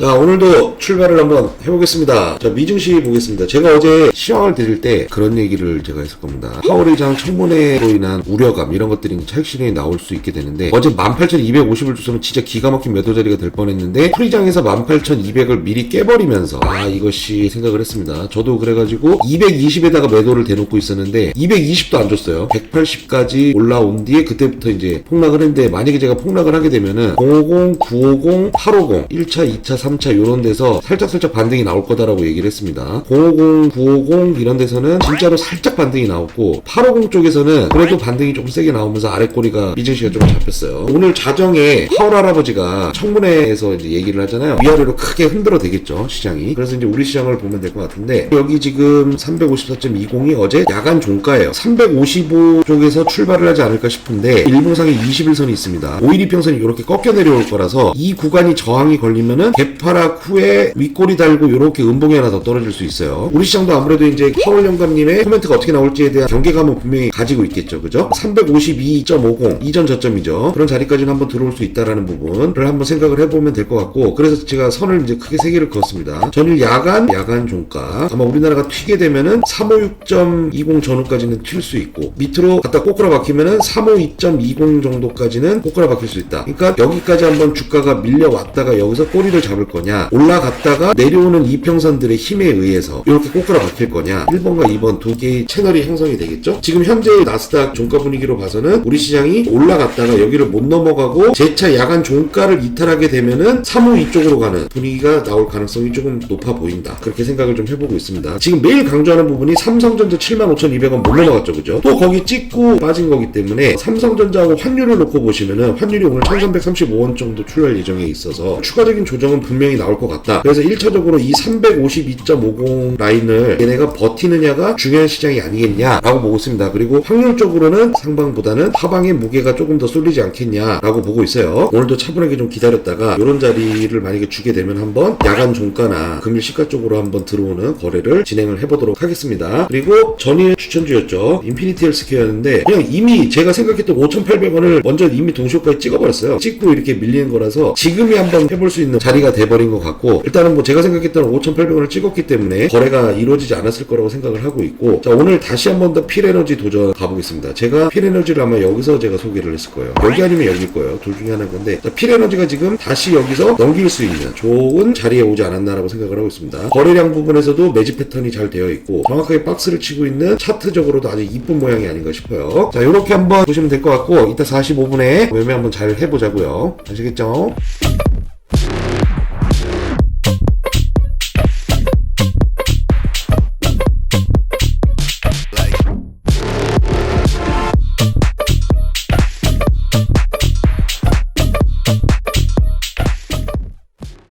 자, 오늘도 출발을 한번 해보겠습니다. 자, 미증시 보겠습니다. 제가 어제 시황을 드릴 때 그런 얘기를 제가 했을 겁니다. 파월 의장 청문회로 인한 우려감, 이런 것들이 차익실현이 나올 수 있게 되는데, 어제 18,250을 주서는 진짜 기가 막힌 매도 자리가 될 뻔했는데, 프리장에서 18,200을 미리 깨버리면서, 아, 이것이 생각을 했습니다. 저도 그래가지고, 220에다가 매도를 대놓고 있었는데, 220도 안 줬어요. 180까지 올라온 뒤에, 그때부터 이제 폭락을 했는데, 만약에 제가 폭락을 하게 되면은, 050, 950, 850, 1차, 2차, 3차 이런 데서 살짝살짝 반등이 나올 거다라고 얘기를 했습니다. 050, 950 이런 데서는 진짜로 살짝 반등이 나왔고 850 쪽에서는 그래도 반등이 조금 세게 나오면서 아래 꼬리가 미증시가 좀 잡혔어요. 오늘 자정에 파월 할아버지가 청문회에서 이제 얘기를 하잖아요. 위아래로 크게 흔들어 되겠죠 시장이. 그래서 이제 우리 시장을 보면 될 것 같은데 여기 지금 354.20이 어제 야간 종가예요. 355 쪽에서 출발을 하지 않을까 싶은데 일봉상에 21선이 있습니다. 5일 이평선이 이렇게 꺾여 내려올 거라서 이 구간이 저항이 걸리면은 개파락 후에 윗꼬리 달고 이렇게 음봉이 하나 더 떨어질 수 있어요. 우리 시장도 아무래도 이제 파월 영감님의 코멘트가 어떻게 나올지에 대한 경계감은 분명히 가지고 있겠죠. 그죠? 352.50 이전 저점이죠. 그런 자리까지는 한번 들어올 수 있다라는 부분을 한번 생각을 해보면 될 것 같고 그래서 제가 선을 이제 크게 세 개를 그었습니다. 전일 야간, 야간 종가 아마 우리나라가 튀게 되면은 356.20 전후까지는 튈 수 있고 밑으로 갖다 꼬꾸라 박히면은 352.20 정도까지는 꼬꾸라 박힐 수 있다. 그러니까 여기까지 한번 주가가 밀려왔다가 여기서 꼬리를 잡을 거냐 올라갔다가 내려오는 이평선들의 힘에 의해서 이렇게 꼬꾸라 박힐 거냐 1번과 2번 두 개의 채널이 형성이 되겠죠? 지금 현재 나스닥 종가 분위기로 봐서는 우리 시장이 올라갔다가 여기를 못 넘어가고 재차 야간 종가를 이탈하게 되면은 3호 이쪽으로 가는 분위기가 나올 가능성이 조금 높아 보인다. 그렇게 생각을 좀 해보고 있습니다. 지금 매일 강조하는 부분이 삼성전자 75,200원 못 넘어갔죠 그죠? 또 거기 찍고 빠진 거기 때문에 삼성전자하고 환율을 놓고 보시면은 환율이 오늘 1335원 정도 출할 예정에 있어서 추가적인 조정은 분명 히 나올 것 같다. 그래서 1차적으로 이 352.50 라인을 얘네가 버티느냐가 중요한 시장이 아니겠냐라고 보고 있습니다. 그리고 확률적으로는 상방보다는 하방의 무게가 조금 더 쏠리지 않겠냐라고 보고 있어요. 오늘도 차분하게 좀 기다렸다가 이런 자리를 만약에 주게 되면 한번 야간 종가나 금일 시가 쪽으로 한번 들어오는 거래를 진행을 해보도록 하겠습니다. 그리고 전일 추천주였죠. 인피니티 헬스케어였는데 그냥 이미 제가 생각했던 5,800원을 먼저 이미 동시호가에 찍어버렸어요. 찍고 이렇게 밀리는 거라서 지금이 한번 해볼 수 있는 자리가 돼버린 것 같고 일단은 뭐 제가 생각했던 5,800원을 찍었기 때문에 거래가 이루어지지 않았을 거라고 생각을 하고 있고 자 오늘 다시 한 번 더 필에너지 도전 가보겠습니다. 제가 필에너지를 아마 여기서 제가 소개를 했을 거예요. 여기 아니면 여기일 거예요. 둘 중에 하나인 건데 자, 필에너지가 지금 다시 여기서 넘길 수 있는 좋은 자리에 오지 않았나라고 생각을 하고 있습니다. 거래량 부분에서도 매집 패턴이 잘 되어 있고 정확하게 박스를 치고 있는 차트적으로도 아주 이쁜 모양이 아닌가 싶어요. 자 이렇게 한번 보시면 될 것 같고 이따 45분에 매매 한번 잘 해보자고요. 아시겠죠?